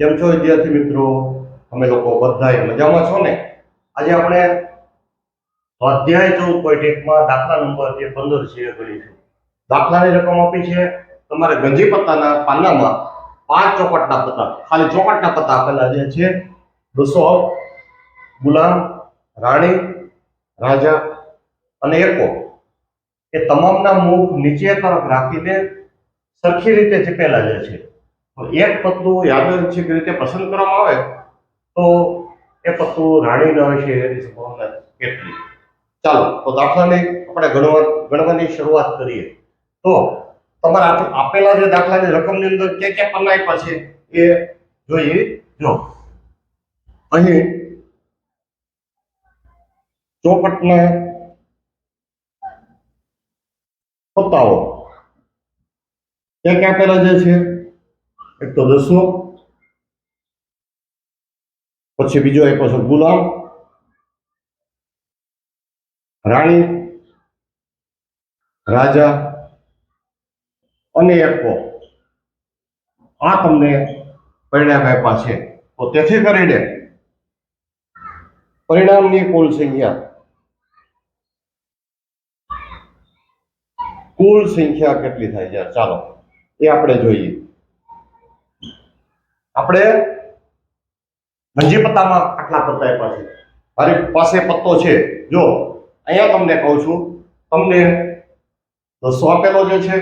કેમ છો વિદ્યાર્થી મિત્રો? અમે લોકો બધા મજામાં છો ને? આજે આપણે અધ્યાય ચૌદ પોઈન્ટ એકમાં દાખલા નંબર જે પંદર છે એ ગણીશું દાખલાની રકમ આપી છે તમારે ગંજી પત્તાના પાનામાં પાંચ ચોકટના પત્તા, ખાલી ચોકટના પત્તા આપેલા જે છે, બસો ગુલામ, રાણી, રાજા અને એકો એ તમામના મુખ નીચે તરફ રાખીને સરખી રીતે ચીપેલા જે છે. એક પત્તું યાદચ્છિક રીતે પસંદ કરવામાં આવે, તો એ પત્તું રાણીના હશે એની સંભાવના કેટલી? ચાલો, તો દાખલાની આપણે ગણવા, ગણવાની શરૂઆત કરીએ. તો તમારા આપેલા જે દાખલાની રકમની અંદર ક્યાં ક્યાં પન્ના આપ્યા છે એ જોઈએ. જો, અહીં ચોપટના પત્તાઓ. ક્યાં ક્યાં આપેલા જે છે? એક તો દસમો પછી બીજો આપ્યો છે ગુલામ રાણી રાજા અને એકો આ તમને પરિણામ આપ્યા છે તો તેથી કરીને પરિણામની કુલ સંખ્યા કુલ સંખ્યા કેટલી થાય છે ચાલો એ આપણે જોઈએ આપણે ગંજી પત્તામાં આટલા પત્તા આપ્યા છે. મારી પાસે પત્તો છે. જો, અહીંયા તમને કહું છું, તમને દસો આપેલો જે છે,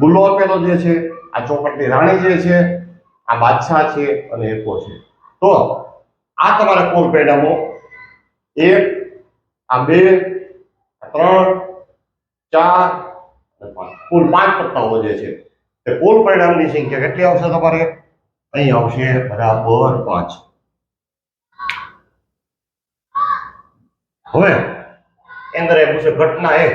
ગુલ્લો આપેલો જે છે, આ ચોપટની રાણી જે છે, આ બાદશાહ છે અને એકો છે. તો આ તમારા કોર પરિણામો. એક, આ બે ત્રણ, ચાર કુલ પાંચ પત્તાઓ જે છે. તે કુલ પરિણામની સંખ્યા કેટલી આવશે તમારે? અહીં આવશે બરાબર પાંચ. હવે અંદર એ પૂછે, ઘટના એ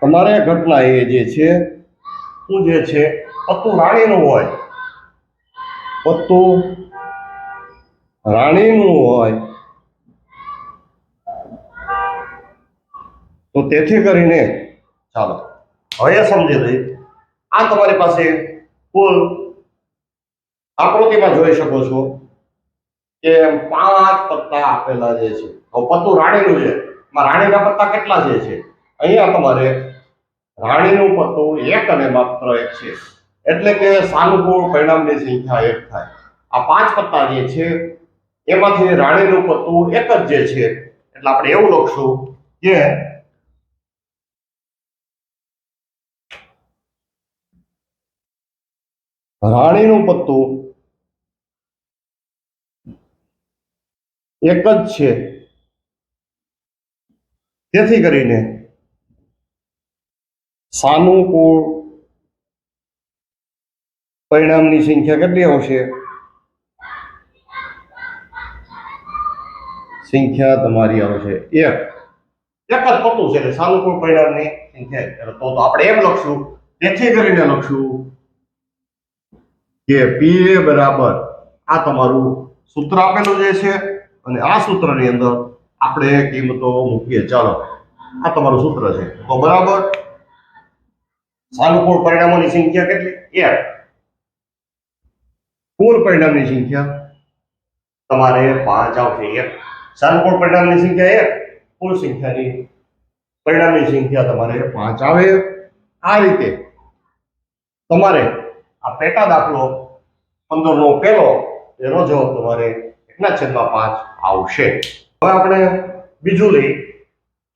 તમારે ઘટના એ જે છે, શું જે છે, પત્તું રાણીનું હોય. પત્તું રાણીનું હોય. તો તેથી કરીને ચાલો. હવે સમજી લઈ આ તમારી પાસે કુલ આકૃતિમાં જોઈ શકો છો કે પાંચ પત્તા આપેલા જે છે. પત્તું રાણીનું છે. એમાં રાણીના પત્તા કેટલા જે છે? અહીંયા તમારે રાણીનું પત્તું એક અને માત્ર એક છે. એટલે કે સાનુકૂળ પરિણામની સંખ્યા એક થાય. આ પાંચ પત્તા જે છે, એમાંથી રાણીનું પત્તું એક જ જે છે. એટલે આપણે એવું લખશું કે રાણીનું પત્તો એક જ છે. તેથી કરીને સાનુકૂળ પરિણામની સંખ્યા કેટલી આવશે? સંખ્યા તમારી આવશે એક. એક જ પત્તું છે સાનુકૂળ પરિણામની સંખ્યા તો આપણે એમ લખશું તેથી કરીને લખશું કે પી એ બરાબર. આ તમારું સૂત્ર આપેલું જે છે અને આ સૂત્રની અંદર આપણે કિંમતો મૂકીએ. ચાલો, આ તમારું સૂત્ર છે. તો બરાબર? સાનુકૂળ પરિણામોની સંખ્યા કેટલી? એક. કુલ પરિણામની સંખ્યા તમારે પાંચ આવશે. એક. સાનુકૂળ પરિણામની સંખ્યા એક. કુલ સંખ્યાની પરિણામની સંખ્યા તમારે પાંચ આવે. આ રીતે તમારે પેટા દાખલો પંદર નો પહેલો, એનો જવાબ તમારે એકના છેદમાં પાંચ આવશે. હવે આપણે બીજું લઈ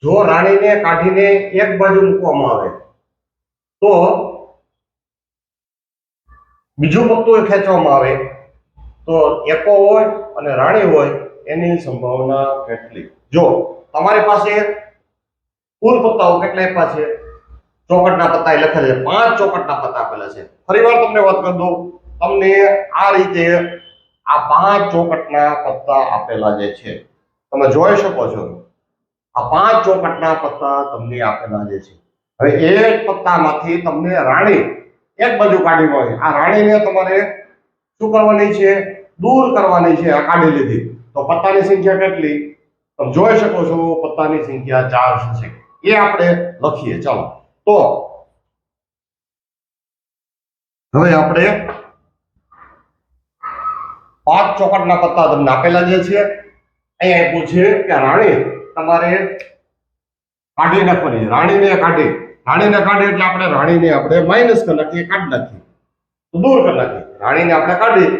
જો રાણીને કાઢીને એક બાજુ મૂકવામાં આવે, તો બીજું પત્તું ખેંચવામાં આવે. તો એકો હોય અને રાણી હોય, એની સંભાવના કેટલી? જો, તમારી પાસે કુલ પત્તાઓ કેટલા આપ્યા છે? ચોકટના પત્તા એ લખેલા છે. પાંચ ચોકટના પત્તા આપેલા છે. ફરીવાર તમને વાત કરી દઉં. તમને આ રીતે આ પાંચ ચોકટના પત્તા આપેલા જે છે, તમે જોઈ શકો છો. આ પાંચ ચોકટના પત્તા તમને આપેલા જે છે. હવે એક પત્તામાંથી તમને રાણી એક બાજુ કાઢી હોય. આ રાણીને તમારે શું કરવાની છે? દૂર કરવાની છે. આ કાઢી લીધી. તો પત્તાની સંખ્યા કેટલી? તમે જોઈ શકો છો, પત્તાની સંખ્યા ચાર છે. એ આપણે લખીએ. ચાલો. તો હવે આપણે પાંચ ચોકટના પત્તા તમને આપેલા જે છે, અહીંયા આપ્યું છે કે રાણી, તમારે કાઢી નાખવાની રાણીને કાઢી. રાણીને કાઢી એટલે આપણે રાણીને આપણે માઇનસ કરી નાખીએ, કાઢી નાખીએ. તો દૂર કરી નાખીએ. રાણીને આપણે કાઢી,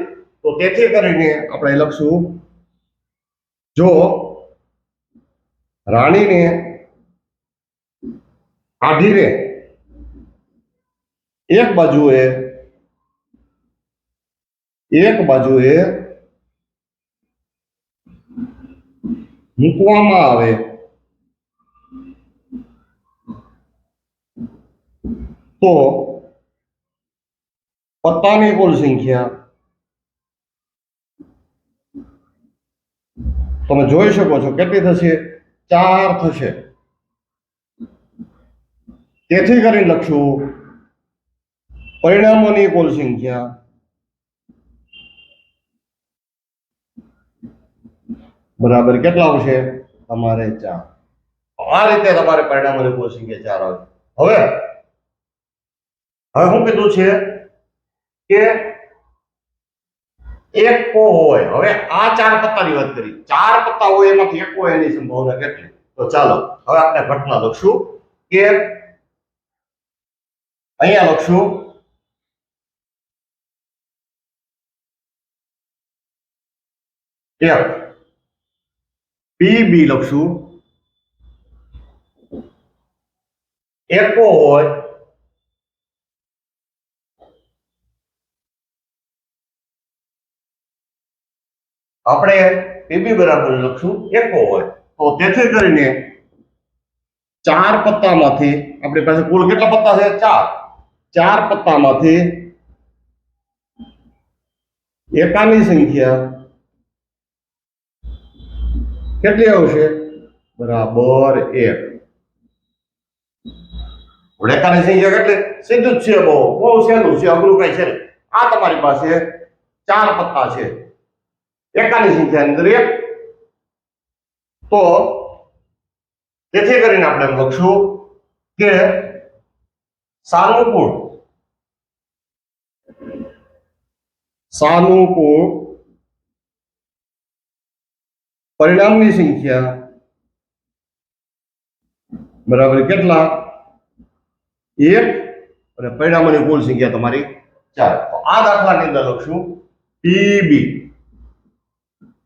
તો તેથી કરીને આપણે લખશું, જો રાણીને કાઢીને એક બાજુએ એક બાજુએ મૂકવામાં આવે. તો પત્તાની કુલ સંખ્યા તમે જોઈ શકો છો, કેટલી થશે? ચાર થશે. તેથી કરીને લખશું પરિણામોની કુલ સંખ્યા બરાબર કેટલા આવશે? તમારે ચાર. આ રીતે તમારે પરિણામોની કુલ સંખ્યા ચાર આવે. હવે હવે શું કીધું છે કે એક કો હોય. હવે આ ચાર પત્તાની વાત કરી. ચાર પત્તા હોય એમાંથી એક હોય એની સંભાવના કેટલી? તો ચાલો, હવે આપણે ઘટના લખશું કે અહીંયા લખશું. એક પી બી લખશું. એકો હોય. આપણે પીબી બરાબર લખશું. એકો હોય. તો તેથી કરીને ચાર પત્તામાંથી આપણી પાસે કુલ કેટલા પત્તા છે? ચાર. ચાર પત્તામાંથી એકાની સંખ્યા કેટલી આવશે? બરાબર એક. એકાની સંખ્યા કેટલી? સીધું જ છે બહુ. બહુ સહેલું છે, અઘરું કઈ છે આ તમારી પાસે ચાર પત્તા છે. એકાની સંખ્યા અંદર એક. તો તેથી કરીને આપણે લખશું કે સાનુકૂળ સાનુકૂળ પરિણામની સંખ્યા બરાબર કેટલા? એક અને પરિણામોની કુલ સંખ્યા તમારી ચાર. આ દાખલાની અંદર લખશું પીબી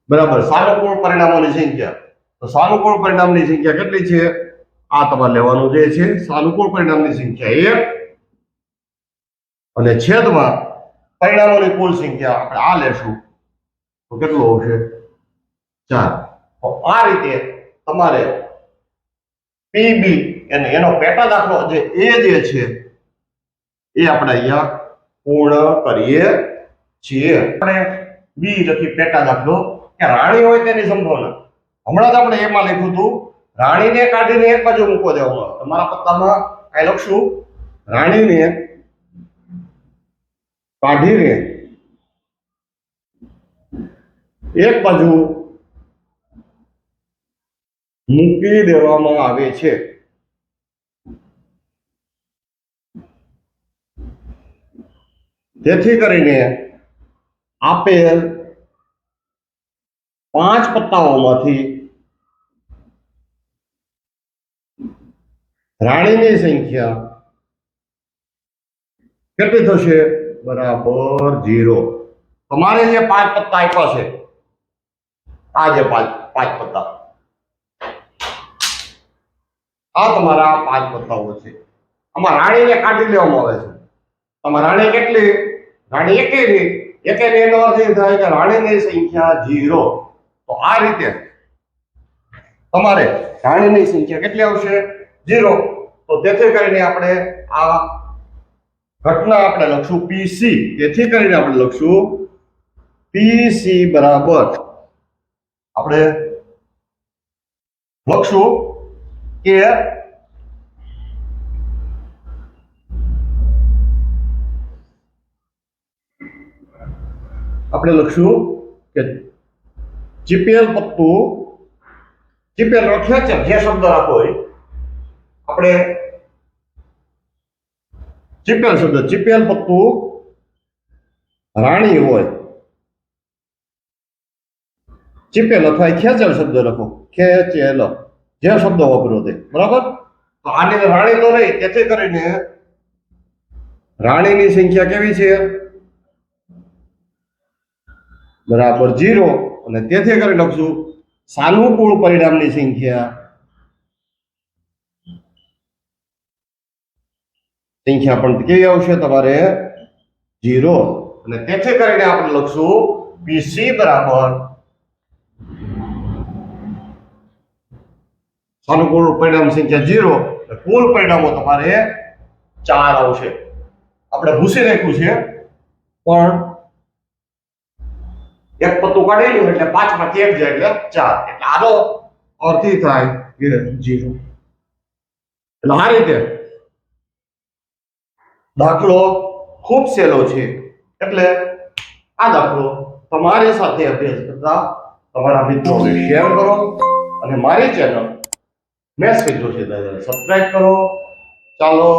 બરાબર, સાનુકૂળ પરિણામોની સંખ્યા. તો સાનુકૂળ પરિણામની સંખ્યા કેટલી છે? આ તમારે લેવાનું જે છે, સાનુકૂળ પરિણામની સંખ્યા એક અને છેદમાં પરિણામોની કુલ સંખ્યા આપણે આ લેશું. તો કેટલું આવશે? ચાર. આ રીતે તમારે પીબી અને એનો પેટા દાખલો જે એ જે છે, એ આપણે અહીંયા પૂર્ણ કરીએ છીએ. આપણે બી લખી પેટા દાખલો. કે રાણી હોય તેની સંભાવના. હમણાં જ આપણે એમાં લખ્યું હતું, રાણીને કાઢીને એક બાજુ મૂકો દેવામાં તમારા પત્તામાં કઈ લખશું. રાણીને કાઢીને એક બાજુ મૂકી દેવામાં આવે છે. જેથી કરીને આપેલ પાંચ પત્તાઓમાંથી રાણીની સંખ્યા કેટલી થશે? બરાબર જીરો તમારે જે પાંચ પત્તા આપ્યા છે, આ જે પાંચ પાંચ પત્તા. આ તમારા પાંચ પત્તાઓ છે. આમાં રાણીને કાઢી લેવામાં આવે છે. આમાં રાણી કેટલી? રાણી એકેયની એકેયની એનો અર્થ એ થાય કે રાણીની સંખ્યા ઝીરો. તો આ રીતે તમારે રાણીની સંખ્યા કેટલી આવશે? જીરો તો તેથી કરીને આપણે આ ઘટના આપણે લખશું પીસી તેથી કરીને આપણે લખશું પીસી બરાબર. આપણે લખશું કે આપણે લખશું કે જીપીએલ પત્તું, જીપીએલ લખ્યા છે જે શબ્દ રાખો હોય આપણે જીપીએલ શબ્દ, ચીપેલ પત્તું રાણી હોય. ચીપેલ અથવા ખેંચેલ શબ્દ લખો. ખેંચેલ. જે શબ્દ વાપરો તે. બરાબર? તો આની રાણી તો રહી તેથી કરીને રાણીની સંખ્યા કેવી છે? બરાબર જીરો અને તેથી કરી લખશું સાનુકૂળ પરિણામની સંખ્યા સંખ્યા પણ કેવી આવશે? તમારે જીરો અને તેથી કરીને આપણે લખશું પીસી બરાબર અનુકૂળ પરિણામ સંખ્યા જીરો કુલ પરિણામો તમારે ચાર આવશે. આપણે ભૂસી રાખ્યું છે, પણ એક પત્તું કાઢેલું એટલે પાંચમાંથી એક જાય એટલે ચાર. એટલે આનો અર્થ થાય કે જીરો એટલે આ રીતે દાખલો ખૂબ સહેલો છે. એટલે આ દાખલો તમારી સાથે અભ્યાસ કરતા તમારા મિત્રોને શેર કરો અને મારી ચેનલ મેથ્સ મિત્રો છે. સબસ્ક્રાઈબ કરો. ચાલો